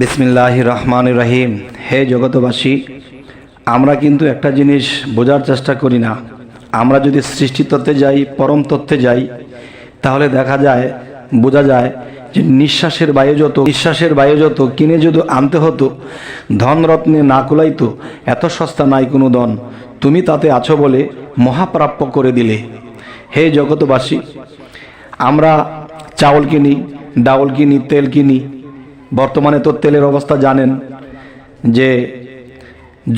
বিসমিল্লাহ রহমান রহিম হে জগতবাসী আমরা কিন্তু একটা জিনিস বোঝার চেষ্টা করি না। আমরা যদি সৃষ্টি তত্ত্বে যাই পরম তত্ত্বে যাই, তাহলে দেখা যায়, বোঝা যায় যে নিঃশ্বাসের বায়ু যত, নিঃশ্বাসের বায়ু যত, কিনে যদি আনতে হতো, ধনরত্নে না কুলাইতো, এত সস্তা নাই কোনো ধন। তুমি তাতে আছো বলে মহাপ্রাপ্য করে দিলে। হে জগতবাসী আমরা চাউল কিনি, ডাউল কিনি, তেল কিনি বর্তমানে তো তেলের অবস্থা জানেন যে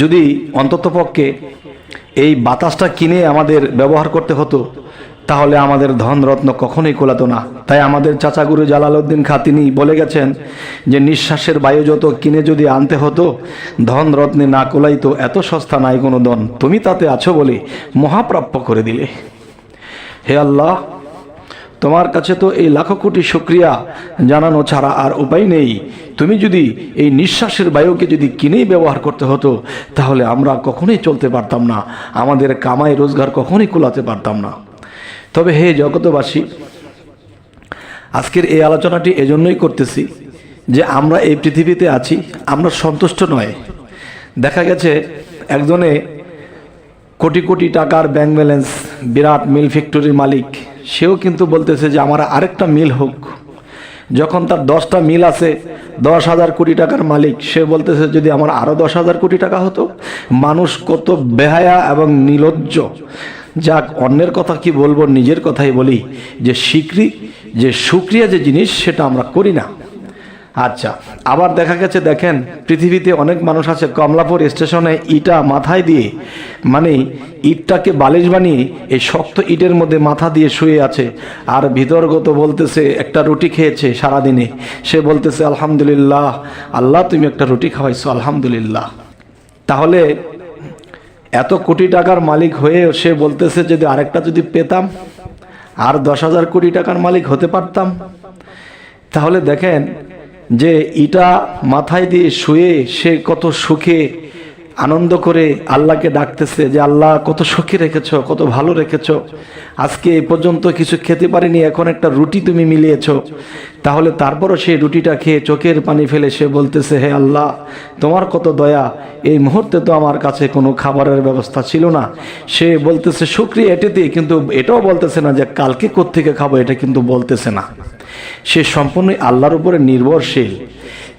যদি অন্ততপক্ষে এই বাতাসটা কিনে আমাদের ব্যবহার করতে হতো, তাহলে আমাদের ধন রত্ন কখনোই কোলাতো না। তাই আমাদের চাচাগুরু জালালউদ্দিন খা তিনি বলে গেছেন যে, নিঃশ্বাসের বায়ু যত কিনে যদি আনতে হতো ধন রত্নে না কোলাইতো এত সস্তা নাই কোনো ধন। তুমি তাতে আছো বলে মহাপ্রাপ্য করে দিলে। হে আল্লাহ তোমার কাছে তো এই লাখো কোটি শুক্রিয়া জানানো ছাড়া আর উপায় নেই। তুমি যদি এই নিঃশ্বাসের বায়ুকে যদি কিনেই ব্যবহার করতে হতো, তাহলে আমরা কখনোই চলতে পারতাম না। আমাদের কামাই রোজগার কখনোই কুলাতে পারতাম না। তবে হে জগতবাসী আজকের এই আলোচনাটি এজন্যই করতেছি যে আমরা এই পৃথিবীতে আছি, আমরা সন্তুষ্ট নয়। দেখা গেছে একজনে কোটি কোটি টাকার ব্যাংক ব্যালেন্স, বিরাট মিল ফ্যাক্টরির মালিক সেও কিন্তু বলতেছে যে আমার আরেকটা মিল হোক। যখন তার দশটা মিল আছে, দশ হাজার কোটি টাকার মালিক, সে বলতেছে যদি আমার আরও দশ হাজার কোটি টাকা হতো, মানুষ কত বেহায়া এবং নিলজ্জ। যাক, অন্যের কথা কি বলব, নিজের কথাই বলি, যে শিকরি, যে সুক্রিয়া যে জিনিস, সেটা আমরা করি না। আচ্ছা আবার দেখা গেছে, দেখেন, পৃথিবীতে অনেক মানুষ আছে, কমলাপুর স্টেশনে ইটা মাথায় দিয়ে মানে ইটটাকে বালিশ বানিয়ে এই শক্ত ইটের মধ্যে মাথা দিয়ে শুয়ে আছে, আর ভিতরগত বলতেছে, একটা রুটি খেয়েছে সারাদিনে। সে বলতেছে, আলহামদুলিল্লাহ, আল্লাহ, তুমি একটা রুটি খাওয়াইছো, আলহামদুলিল্লাহ। তাহলে এত কোটি টাকার মালিক হয়ে সে বলতেছে, যদি আরেকটা যদি পেতাম, আর দশ হাজার কোটি টাকার মালিক হতে পারতাম। তাহলে দেখেন যে ইটা মাথায় দিয়ে শুয়ে সে কত সুখে আনন্দ করে আল্লাহকে ডাকতেছে যে আল্লাহ কত সুখে রেখেছ, কত ভালো রেখেছ। আজকে এ পর্যন্ত কিছু খেতে পারিনি, এখন একটা রুটি তুমি মিলিয়েছ। তাহলে তারপরও সেই রুটিটা খেয়ে চোখের পানি ফেলে সে বলতেছে, হে আল্লাহ, তোমার কত দয়া। এই মুহূর্তে তো আমার কাছে কোনো খাবারের ব্যবস্থা ছিল না। সে বলতেছে সুক্রিয়া এটিতে কিন্তু এটাও বলতেছে না যে, কালকে কোত্থেকে খাব? এটা কিন্তু বলতেছে না। সে সম্পূর্ণই আল্লাহর উপরে নির্ভরশীল।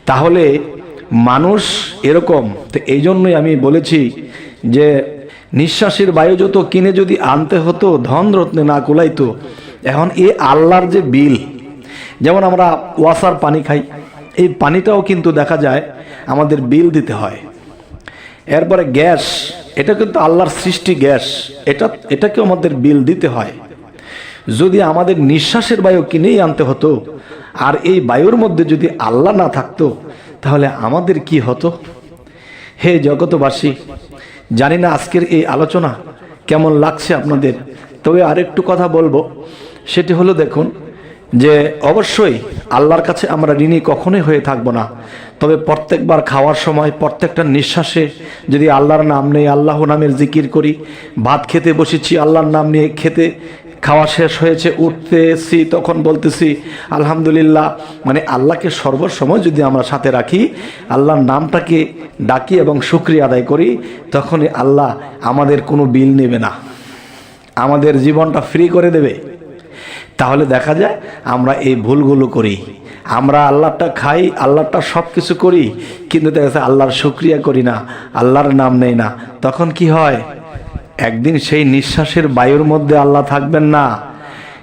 তাহলে মানুষ এরকম। তো এই জন্যই আমি বলেছি যে নিঃশ্বাসের বায়ু যত কিনে যদি আনতে হতো ধন রত্নে না কুলাইতো, এখন এ আল্লাহর যে বিল, যেমন আমরা ওয়াসার পানি খাই, এই পানিটাও কিন্তু দেখা যায় আমাদের বিল দিতে হয়। এরপরে গ্যাস, এটা কিন্তু আল্লাহর সৃষ্টি গ্যাস, এটা, এটাকেও আমাদের বিল দিতে হয়। যদি আমাদের নিঃশ্বাসের বায়ু কিনেই আনতে হতো, আর এই বায়ুর মধ্যে যদি আল্লাহ না থাকতো, তাহলে আমাদের কি হতো? হে জগতবাসী জানি না আজকের এই আলোচনা কেমন লাগছে আপনাদের, তবে আরেকটু কথা বলব। সেটি হলো দেখুন যে, অবশ্যই আল্লাহর কাছে আমরা ঋণী কখনোই হয়ে থাকব না। তবে প্রত্যেকবার খাওয়ার সময়, প্রত্যেকটা নিঃশ্বাসে যদি আল্লাহর নাম নেই আল্লাহ নামের জিকির করি, ভাত খেতে বসেছি, আল্লাহর নাম নিয়ে খেতে খাওয়া শেষ হয়েছে, উঠতেছি, তখন বলতেছি, আলহামদুলিল্লাহ। মানে আল্লাহকে সর্বসময় যদি আমরা সাথে রাখি, আল্লাহর নামটাকে ডাকি এবং শুক্রিয়া আদায় করি, তখনই আল্লাহ আমাদের কোনো বিল নেবে না। আমাদের জীবনটা ফ্রি করে দেবে। তাহলে দেখা যায়, আমরা এই ভুলগুলো করি। আমরা আল্লাহটা খাই, আল্লাহটা সব কিছু করি, কিন্তু দেখা যাচ্ছে আল্লাহর শুক্রিয়া করি না, আল্লাহর নাম নেই না। তখন কি হয়? একদিন সেই নিঃশ্বাসের বায়ুর মধ্যে আল্লাহ থাকবেন না।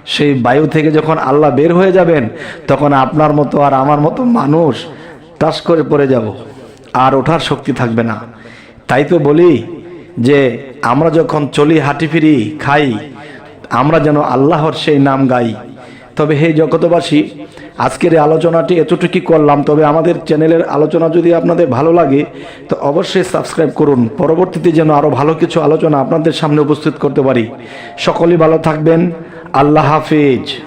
সেই বায়ু থেকে যখন আল্লাহ বের হয়ে যাবেন, তখন আপনার মতো আর আমার মতো মানুষ টাস করে পড়ে যাব, আর ওঠার শক্তি থাকবে না। তাই তো বলি যে, আমরা যখন চলি, হাঁটি ফিরি, খাই, আমরা যেন আল্লাহর সেই নাম গাই। তবে হে জগতবাসী আজকের এই আলোচনাটি এতটুকু করলাম। তবে আমাদের চ্যানেলের আলোচনা যদি আপনাদের ভালো লাগে, তো অবশ্যই সাবস্ক্রাইব করুন। পরবর্তীতে যেন আরও ভালো কিছু আলোচনা আপনাদের সামনে উপস্থিত করতে পারি। সকলেই ভালো থাকবেন। আল্লাহ হাফিজ।